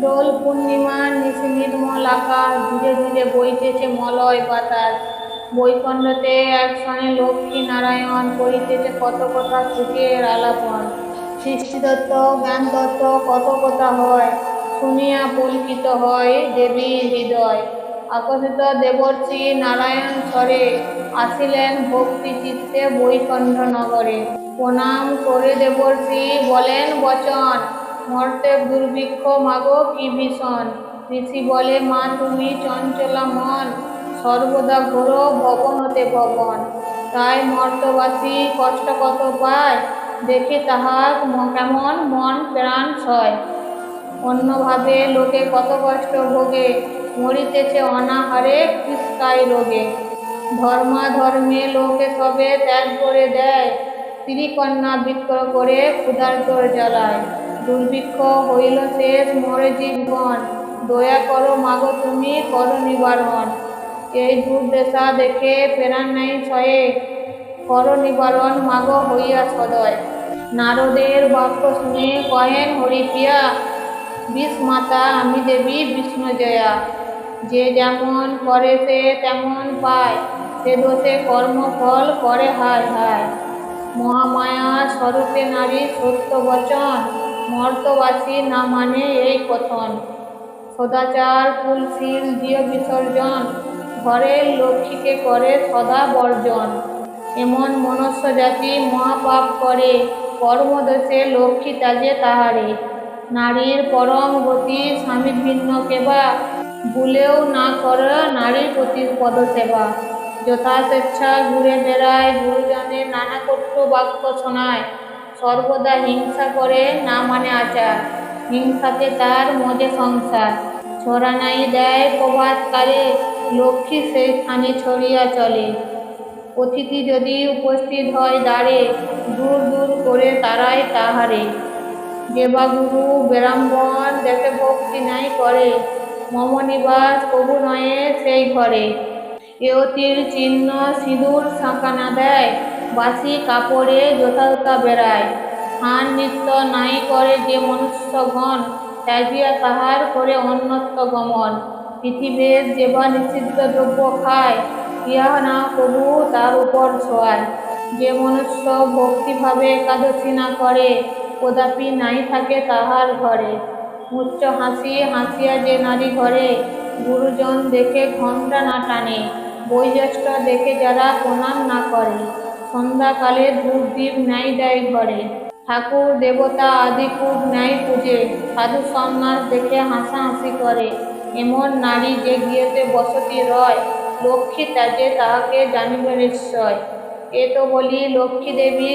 দোল পূর্ণিমার নিশি নির্মল আকাশ, ধীরে ধীরে বইতেছে মলয় বাতাস বৈকুণ্ঠতে একসঙ্গে লক্ষ্মী নারায়ণ করিতেছে কত কথা সুখের আলাপন। সৃষ্টিতত্ত্ব জ্ঞানতত্ত্ব কত কথা হয়। শুনিয়া পুলকিত হয় দেবী হৃদয়। আকর্ষিত দেবর্ষি নারায়ণ স্বরে আসিলেন ভক্তি চিত্তে বৈকুণ্ঠ নগরে প্রণাম করে দেবর্ষি বলেন, বচন। মর্তে দুর্ভিক্ষ মাগো কি ভীষণ? ঋষি বলে, মা, তুমি চঞ্চলা মন, সর্বদা ঘোর ভবন হতে ভবন তাই মর্তবাসী কষ্ট কত পায়? দেখে তাহার কেমন মন প্রাণ ছয়। অন্যভাবে লোকে কত কষ্ট ভোগে, মরিতেছে অনাহারে কৃষ্কায় রোগে। ধর্মাধর্মে লোকে সবে ত্যাগ করে দেয় স্ত্রীকন্যা বিক্রয় করে ক্ষুধার্তর জ্বালায়। দুর্ভিক্ষ হইল শেষ মরে জীবন। দয়া করো মাগো, তুমি করো নিবারণ। এই দুর্দশা দেখে প্রেরণ নাই ছয়ে। কর নিবারণ মাগো হইয়া সদয়। নারদের বাক্য শুনে কহেন হরিপ্রিয়া বিষ মাতা আমি দেবী বিষ্ণুজয়া। যে যেমন করে সে তেমন পায়। সে দোষে কর্মফল করে হায় হায়। মহামায়া স্বরূপে নারী সত্য বচন। মর্তবাসী না মানে এই কথন। সদাচার ফুলশীল দিয় বিসর্জন ঘরের লক্ষ্মীকে করে সদা বর্জন। এমন মনুষ্য জাতি মহাপাপ করে, কর্মদোষে লক্ষ্মী তাজে তাহারে। নারীর পরম গতি স্বামীর ভিন্ন কেবা, ভুলেও না করে নারীর প্রতি পদসেবা। যথা স্বেচ্ছা ঘুরে বেড়ায় গুরুজনের নানা কট্ট বাক্য শোনায় সর্বদা হিংসা করে, না মানে আচার। হিংসাতে তার মজে সংসার। ছড়ানাই দেয় প্রভাতকালে লক্ষ্মী সেই স্থানে ছড়িয়া চলে। অতিথি যদি উপস্থিত হয় দ্বারে, দূর দূর করে তারাই তাহারে। দেবাগুরু বেরাম্বন দেখে ভক্তি নাই করে, মম নিবাস প্রভু নয়ে সেই ঘরে। এয়তির চিহ্ন, সিঁদুর, সাঁকানা দেয় বাসি কাপড়ে যথাযথা বেড়ায়। হান নৃত্য নাই করে যে মনুষ্যগণ, ত্যাজিয়া তাহার করে অন্যত্র গমন। পৃথিবীর যেবা নিষিদ্ধ দ্রব্য খায়, ইহা না প্রভু তার উপর ছোঁয়ায়। যে মনুষ্য ভক্তিভাবে একাদশী না করে, কদাপি নাই থাকে তাহার ঘরে। উচ্চ হাসি হাসিয়া যে নারী ঘরে, গুরুজন দেখে ঘণ্টা না টানে। বয়োজ্যেষ্ঠ দেখে যারা প্রণাম না করে। সন্ধ্যাকালে ধূপ দ্বীপ ন্যায় দেয় ঘরে। ঠাকুর, দেবতা আদি খুব ন্যায় পূজে। সাধু সন্ন্যাস দেখে হাসাহাসি করে। এমন নারী যে গিয়েতে বসতি রয়, লক্ষ্মী ত্যাজে তাহাকে জানিবে নিশ্চয় এ তো বলি লক্ষ্মী দেবী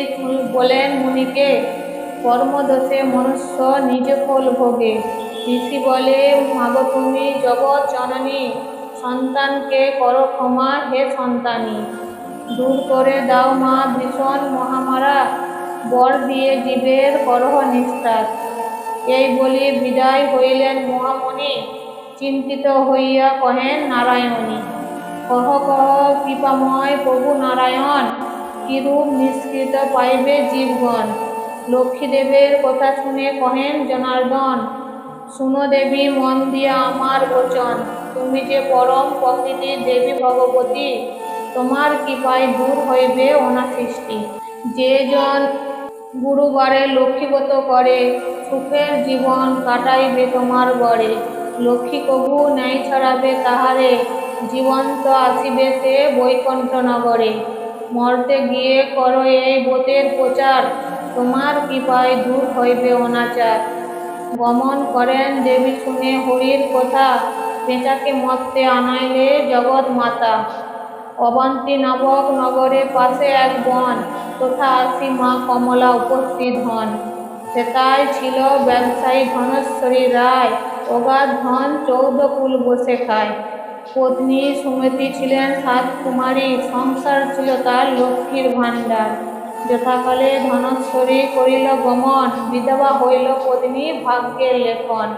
বলেন মুনিকে, কর্মদোষে মনুষ্য নিজ ফল ভোগে। ঋষি বলে, মাগো তুমি জগৎ জননী, সন্তানকে করো ক্ষমা হে সন্তানী। দূর করে দাও মা ভীষণ মহামারা বর দিয়ে জীবের করহ নিস্তার। এই বলি বিদায় হইলেন মহামণি। চিন্তিত হইয়া কহেন, নারায়ণী, কহ কহ, কৃপাময় প্রভু নারায়ণ কিরূপ নিষ্কৃত পাইবে জীবগণ? লক্ষ্মীদেবের কথা শুনে কহেন, জনার্দন, শুনো দেবী, মন দিয়া আমার বচন। তুমি যে পরম প্রকৃতির দেবী ভগবতী তোমার কৃপায় দূর হইবে অনাসৃষ্টি যে জন গুরুবারে লক্ষ্মীগত করে, সুখের জীবন কাটাইবে তোমার গড়ে। লক্ষ্মী কবু ন্যায় ছড়াবে তাহারে, জীবন্ত আসিবে সে বৈকুণ্ঠ নগরে। মর্তে গিয়ে করো এই বোতের প্রচার, তোমার কৃপায় দূর হইবে অনাচার। গমন করেন দেবী শুনে হরির কথা পেঁচাকে মর্তে আনাইলে জগৎ মাতা অবন্তী নবক নগরে পাশে এক বন, তথা আসি মা কমলা উপস্থিত হন। সেটাই ছিল ব্যবসায়ী ধনেশ্বরী রায়, অগাধ ধন চৌদ্দ কুল বসে খায়। পত্নী সুমতি ছিলেন সাত কুমারী সংসার ছিল তার লক্ষ্মীর ভাণ্ডার। যথাকালে ধনশ্বরী করিল গমন, বিধবা হইল পত্নী ভাগ্যের লেখন।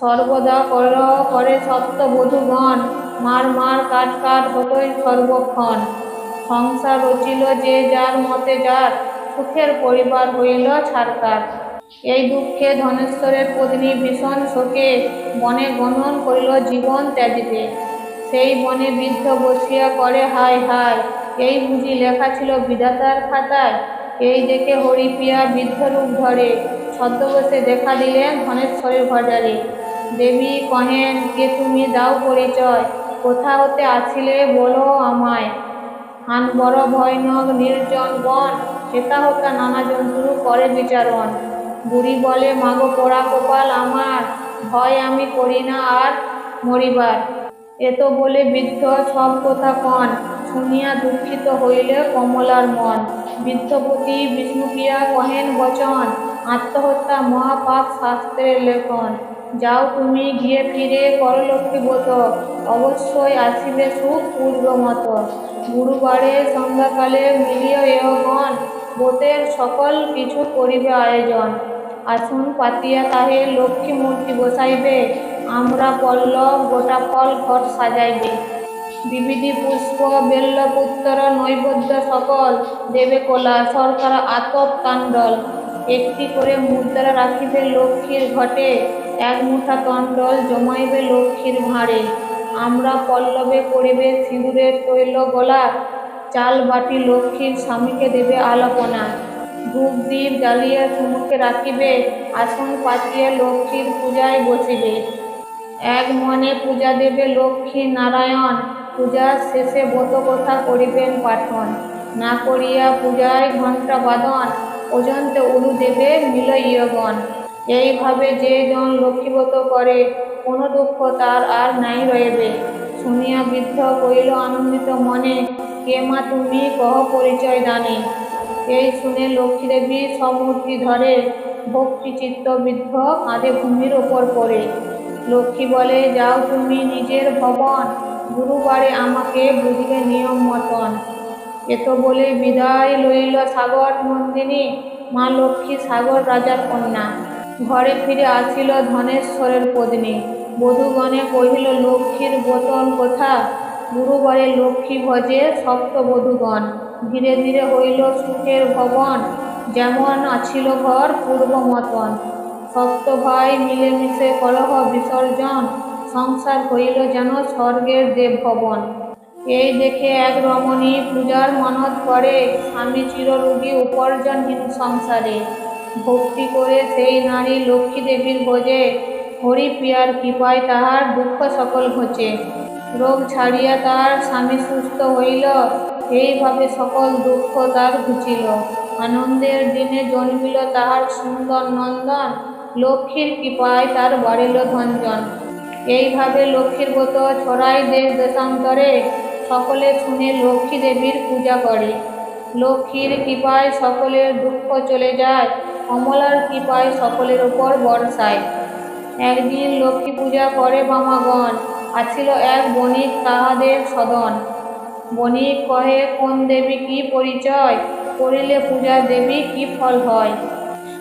সর্বদা কর, করে সত্যবধূগণ মার মার, কাট কাট হতই সর্বক্ষণ। সংসার রচিল যে যার মতে যার, সুখের পরিবার হইল ছাড়কার এই দুঃখে ধনেশ্বরের পত্নী ভীষণ শোকে, বনে গমন করিল জীবন ত্যাজিতে। সেই বনে বৃদ্ধ বসিয়া করে, হায় হায়, এই বুঝি লেখা ছিল বিধাতার খাতায়। এই দেখে হরিপিয়া বৃদ্ধ রূপ ধরে, ছদ্মবেশে দেখা দিলেন ধনেশ্বরের বাজারে দেবী কহেন, কে তুমি দাও পরিচয়? কোথা হতে আসিলে বলো আমায়? হান বড় ভয়ানক নির্জন বন হেতা হতা নানা জন্তু করে বিচারণ। বুড়ি বলে, মাগো পোড়া কপাল আমার, ভয় আমি করি না আর মরিবার। এত বলে বৃদ্ধ সব কথা কন, শুনিয়া দুঃখিত হইলে কমলার মন। বৃদ্ধপতি বিষ্ণুপ্রিয়া কহেন, বচন, আত্মহত্যা মহাপাপ শাস্ত্রের লেখন। যাও তুমি, গিয়ে ফিরে করলক্ষ্মী ব্রত। অবশ্যই আসিবে সুখ পূর্ব মতো। গুরুবারে সন্ধ্যাকালে মিলিয় এহগণ বোতের সকল কিছু করিবে আয়োজন। আসুন পাতিয়া তাহে লক্ষ্মী মূর্তি বসাইবে। আমরা পল্লব গোটা ফল ঘর সাজাইবে। বিবিধি পুষ্প বেল্লপুত্তর নৈবেদ্য সকল দেবে কোলা সরকার আতপ কাণ্ডল একটি করে মুদ্রা রাখিবে লক্ষ্মীর ঘটে। এক মুঠা তণ্ডল জমাইবে লক্ষ্মীর ভাঁড়ে। আমরা পল্লবে করিবে সিঁদুরের তৈল গলা। চাল বাটি লক্ষ্মীর স্বামীকে দেবে আলাপনা। ধূপ দ্বীপ জ্বালিয়া সুমুখে রাখিবে, আসন পাতিয়া লক্ষ্মীর পূজায় বসিবে। এক মনে পূজা দেবে লক্ষ্মী নারায়ণ পূজার শেষে ব্রত কথা করিবেন পাঠন। না করিয়া পূজায় ঘণ্টা বাদন পর্যন্ত উলু দেবে মিলইয়গণ এইভাবে যে জন লক্ষ্মীব্রত করে, কোনো দুঃখ তার আর নাই রয়েবে শুনিয়া বৃদ্ধ কইল আনন্দিত মনে, কে মা তুমি? কহ পরিচয় দানে। এই শুনে লক্ষ্মীদেবী সমূর্তি ধরে ভক্তি চিত্ত বৃদ্ধ কাঁধে ভূমির ওপর পড়ে। লক্ষ্মী বলে, যাও তুমি নিজের ভবন, গুরুবারে আমাকে বুঝবে নিয়ম মতন। এত বলে বিদায় লইল সাগর নন্দিনী, মা লক্ষ্মী সাগর রাজার কন্যা। ঘরে ফিরে আসিল ধনেশ্বরের পত্নী। বধূগণে কহিল, লক্ষ্মীর বোতল কথা? গুরুবারে লক্ষ্মী ভজে সপ্ত বধূগণ। ধীরে ধীরে হইল সুখের ভবন, যেমন আছিল ঘর পূর্ব মতন। সপ্ত ভাই মিলেমিশে কলহ বিসর্জন, সংসার হইল যেন স্বর্গের দেবভবন। এই দেখে এক রমণী পূজার মানত করে, স্বামী চিররোগী উপার্জনহীন সংসারে। ভক্তি করে সেই নারী লক্ষ্মী দেবীর ভোজে হরিপ্রিয়ার কৃপায় তাহার দুঃখ সকল ঘোচে রোগ ছাড়িয়া তার স্বামী সুস্থ হইল, এইভাবে সকল দুঃখ তার ঘুচিল। আনন্দের দিনে জন্মিল তাহার সুন্দর নন্দন, লক্ষ্মীর কৃপায় তার বাড়িল ধনজন। এইভাবে লক্ষ্মীর ব্রত ছড়াই দেশ দেশান্তরে সকলে শুনে লক্ষ্মী দেবীর পূজা করে। লক্ষ্মীর কৃপায় সকলের দুঃখ চলে যায় কমলার কৃপায় সকলের ওপর বর্ষায়। একদিন লক্ষ্মী পূজা করে বামাগণ আছিল এক বণিক তাহাদের সদন। বণিক কহে, কোন দেবী কি পরিচয়? করিলে পূজা দেবী কি ফল হয়?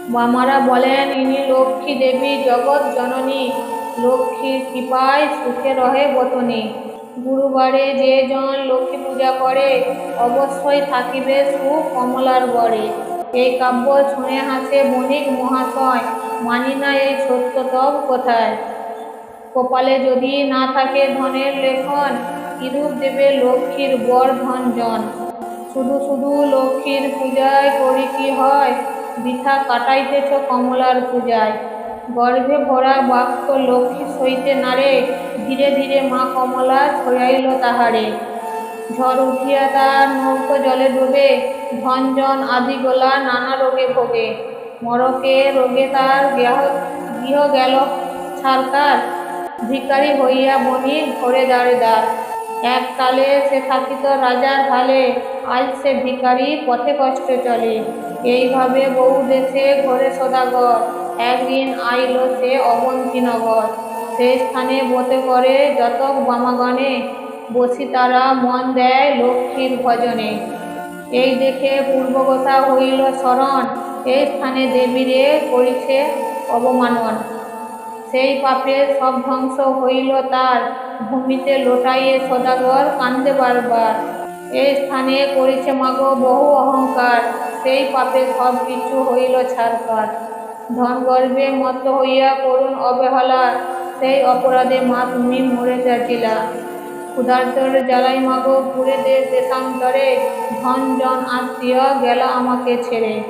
বামারা বলেন, ইনি লক্ষ্মী দেবী, জগৎ জননী। লক্ষ্মীর কৃপায় সুখে রহে বতনী। গুরুবারে যে জন লক্ষ্মী পূজা করে, অবশ্যই থাকিবে সুখ কমলার গড়ে এই কাব্য শুনে হাসে বণিক মহাশয়। মানি না এই সত্য তব কোথায়? কপালে যদি না থাকে ধনের লেখন, কিরূপ দেবে লক্ষ্মীর বর ধন জন শুধু শুধু লক্ষ্মীর পূজায় করি কি হয়? বৃথা কাটাইতেছ কমলার পূজায়। গর্ভে ভরা বাক্য লক্ষ্মী সইতে নারে, ধীরে ধীরে মা কমলা ছড়াইল তাহারে। ঝড় উঠিয়া তার নৌক জলে ডুবে, ধনজন আদি গোলা নানা রোগে ভোগে। মরকে রোগে তার গৃহ গৃহ গেল ছারকার। ভিকারি হইয়া বণিক ঘরে দাঁড়ে দাঁড় এককালে সে থাকিত রাজার হালে, আজ সে ভিকারি পথে কষ্টে চলে। এইভাবে বহু দেশে ঘরে সদাগর। একদিন আইল সে অবন্তীনগর। সেই স্থানে বতে করে যতক বামাগণে বসি তারা মন দেয় লক্ষ্মীর ভজনে। এই দেখে পূর্বকথা হইল স্মরণ, এই স্থানে দেবীরে করিছে অবমানন। সেই পাপে সব ধ্বংস হইল তার, ভূমিতে লোটাইয়ে সদাগর কান্দে বারবার। এই স্থানে করিছে মাগো বহু অহংকার, সেই পাপে সব কিছু হইল ছাড়কার ধন গর্বে মত্ত হইয়া করুণ অবহেলা, সেই অপরাধে মা তুমি মরে যাচিলা ক্ষুধার্তর জ্বালাই মাগো, পুরে দে দেশান্তরে। ধন জন আত্মীয় গেল আমাকে ছেড়ে।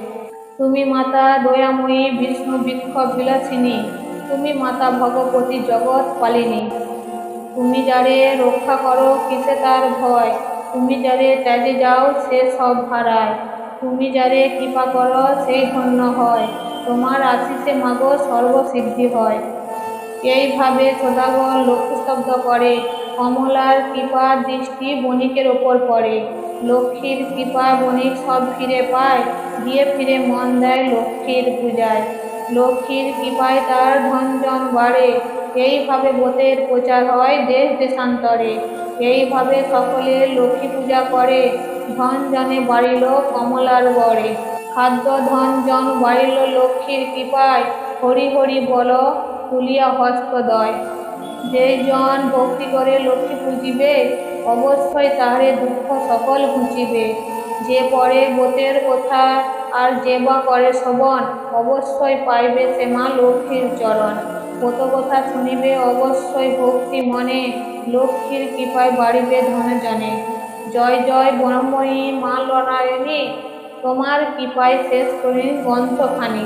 তুমি মাতা দয়াময়ী, বিষ্ণু বিক্ষোভ বিলাসিনী। তুমি মাতা ভগবতী জগৎ পালিনী। তুমি যারে রক্ষা করো কিসে তার ভয়? তুমি যারে ত্যাগে যাও সে সব হারায়। তুমি যারে কৃপা করো সেই ধন্য হয়। তোমার আশিসে মাগো সর্বসিদ্ধি হয়। এইভাবে সদাগর লক্ষ্যস্তব্ধ করে। কমলার কৃপার দৃষ্টি বণিকের ওপর পড়ে। লক্ষ্মীর কৃপা বণিক সব ফিরে পায় দিয়ে ফিরে মন দেয় লক্ষ্মীর পূজায়। লক্ষ্মীর কৃপায় তার ধনজন বাড়ে, এইভাবে ব্রতের প্রচার হয় দেশ দেশান্তরে। এইভাবে সকলে লক্ষ্মী পূজা করে, ধন জনে বাড়িল কমলার বরে। খাদ্য ধন জন বাড়িল লক্ষ্মীর কৃপায়, হরি হরি বল তুলিয়া হস্তদয় যেই জন ভক্তি করে লক্ষ্মী পুজিবে, অবশ্যই তাহারে দুঃখ সকল ঘুচিবে। যে পরে বোতের কথা আর যে বা করে শ্রবণ অবশ্যই পাইবে সে মা লক্ষ্মীর চরণ। কত কথা শুনিবে, অবশ্যই ভক্তি মনে, লক্ষ্মীর কৃপায় বাড়িবে ধনে জনে জয় জয় বনময়ী মা নারায়ণী তোমার কৃপায় শেষ করি গ্রন্থখানি।